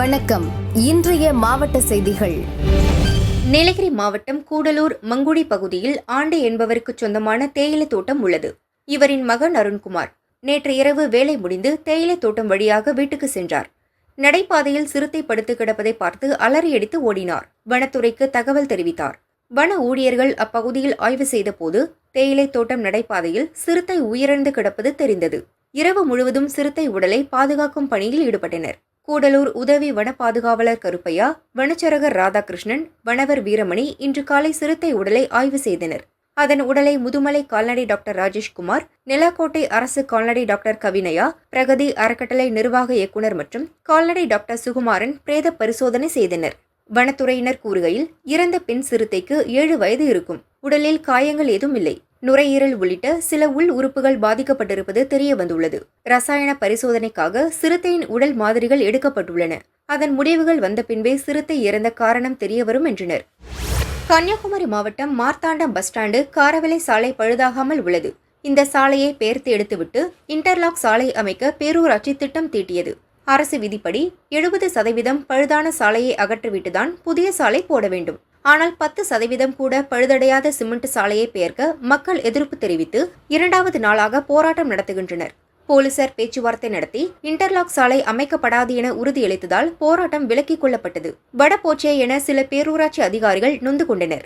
வணக்கம். இன்றைய மாவட்ட செய்திகள். நீலகிரி மாவட்டம் கூடலூர் மங்குடி பகுதியில் ஆண்டு என்பவருக்கு சொந்தமான தேயிலை தோட்டம் உள்ளது. இவரின் மகன் அருண்குமார் நேற்று இரவு வேலை முடிந்து தேயிலை தோட்டம் வழியாக வீட்டுக்கு சென்றார். நடைபாதையில் சிறுத்தை படுத்து கிடப்பதை பார்த்து அலறியடித்து ஓடினார். வனத்துறைக்கு தகவல் தெரிவித்தார். வன ஊழியர்கள் அப்பகுதியில் ஆய்வு செய்தபோது தேயிலை தோட்டம் நடைபாதையில் சிறுத்தை உயிரிழந்து கிடப்பது தெரிந்தது. இரவு முழுவதும் சிறுத்தை உடலை பாதுகாக்கும் பணியில் ஈடுபட்டனர். கூடலூர் உதவி வன பாதுகாவலர் கருப்பையா வனச்சரகர் ராதாகிருஷ்ணன் வனவர் வீரமணி இன்று காலை சிறுத்தை உடலை ஆய்வு செய்தனர். அதன் உடலை முதுமலை கால்நடை டாக்டர் ராஜேஷ்குமார் நிலாக்கோட்டை அரசு கால்நடை டாக்டர் கவினயா பிரகதி அறக்கட்டளை நிர்வாக இயக்குனர் மற்றும் கால்நடை டாக்டர் சுகுமாரன் பிரேத பரிசோதனை செய்தனர். வனத்துறையினர் கூறுகையில் இறந்த பெண் சிறுத்தைக்கு ஏழு வயது இருக்கும். உடலில் காயங்கள் ஏதும் இல்லை. நுரையீரல் உள்ளிட்ட சில உள் உறுப்புகள் பாதிக்கப்பட்டிருப்பது தெரிய வந்துள்ளது ரசாயன பரிசோதனைக்காக சிறுத்தையின் உடல் மாதிரிகள் எடுக்கப்பட்டுள்ளன. அதன் முடிவுகள் வந்த பின்பே சிறுத்தை இறந்த காரணம் தெரியவரும் என்றனர். கன்னியாகுமரி மாவட்டம் மார்த்தாண்டம் பஸ் ஸ்டாண்டு காரவிலை சாலை பழுதாகாமல் உள்ளது. இந்த சாலையை பெயர்த்து எடுத்துவிட்டு இன்டர்லாக் சாலை அமைக்க பேரூராட்சி திட்டம் தீட்டியது. அரசு விதிப்படி எழுபது சதவீதம் பழுதான சாலையை அகற்றிவிட்டுதான் புதிய சாலை போட வேண்டும். ஆனால் பத்து சதவீதம் கூட பழுதடையாத சிமெண்ட் சாலையை பெயர்க்க மக்கள் எதிர்ப்பு தெரிவித்து இரண்டாவது நாளாக போராட்டம் நடத்துகின்றனர். போலீசார் பேச்சுவார்த்தை நடத்தி இன்டர்லாக் சாலை அமைக்கப்படாது என உறுதியளித்ததால் போராட்டம் விலக்கிக் கொள்ளப்பட்டது. வடபோச்சே என சில பேரூராட்சி அதிகாரிகள் நொந்து கொண்டனர்.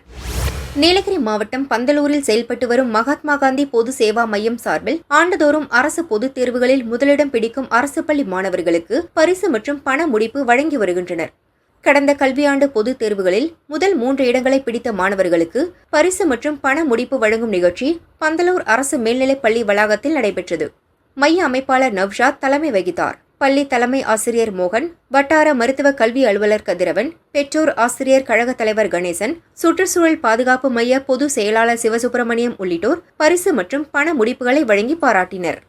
நீலகிரி மாவட்டம் பந்தலூரில் செயல்பட்டு வரும் மகாத்மா காந்தி பொது சேவா மையம் சார்பில் ஆண்டுதோறும் அரசு பொதுத் தேர்வுகளில் முதலிடம் பிடிக்கும் அரசு பள்ளி மாணவர்களுக்கு பரிசு மற்றும் பண முடிப்பு வழங்கி வருகின்றனர். கடந்த கல்வியாண்டு பொதுத் தேர்வுகளில் முதல் மூன்று இடங்களை பிடித்த மாணவர்களுக்கு பரிசு மற்றும் பண முடிப்பு வழங்கும் நிகழ்ச்சி பந்தலூர் அரசு மேல்நிலைப் பள்ளி வளாகத்தில் நடைபெற்றது. மைய அமைப்பாளர் நவ்ஷாத் தலைமை வகித்தார். பள்ளி தலைமை ஆசிரியர் மோகன் வட்டார மருத்துவ கல்வி அலுவலர் கதிரவன் பெற்றோர் ஆசிரியர் கழக தலைவர் கணேசன் சுற்றுச்சூழல் பாதுகாப்பு மைய பொது செயலாளர் சிவசுப்பிரமணியம் உள்ளிட்டோர் பரிசு மற்றும் பண முடிப்புகளை வழங்கி பாராட்டினர்.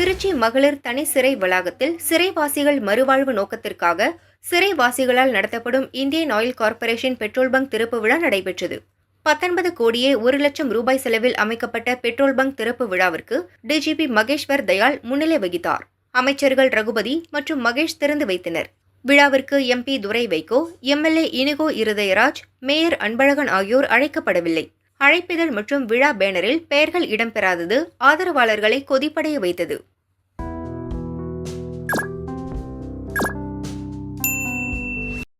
திருச்சி மகளிர் தனி சிறை வளாகத்தில் சிறைவாசிகள் மறுவாழ்வு நோக்கத்திற்காக சிறைவாசிகளால் நடத்தப்படும் Indian oil corporation petrol bunk திறப்பு விழா நடைபெற்றது. பத்தொன்பது கோடியே ஒரு லட்சம் ரூபாய் செலவில் அமைக்கப்பட்ட பெட்ரோல் பங்க் திறப்பு விழாவிற்கு டிஜிபி மகேஷ்வர் தயாள் முன்னிலை வகித்தார். அமைச்சர்கள் ரகுபதி மற்றும் மகேஷ் திறந்து வைத்தனர். விழாவிற்கு MP Durai Vaiko MLA Inigo Irudayaraj mayor Anbazhagan ஆகியோர் அழைக்கப்படவில்லை. அழைப்பிதழ் மற்றும் விழா பேனரில் பெயர்கள் இடம்பெறாதது ஆதரவாளர்களை கொதிப்படைய வைத்தது.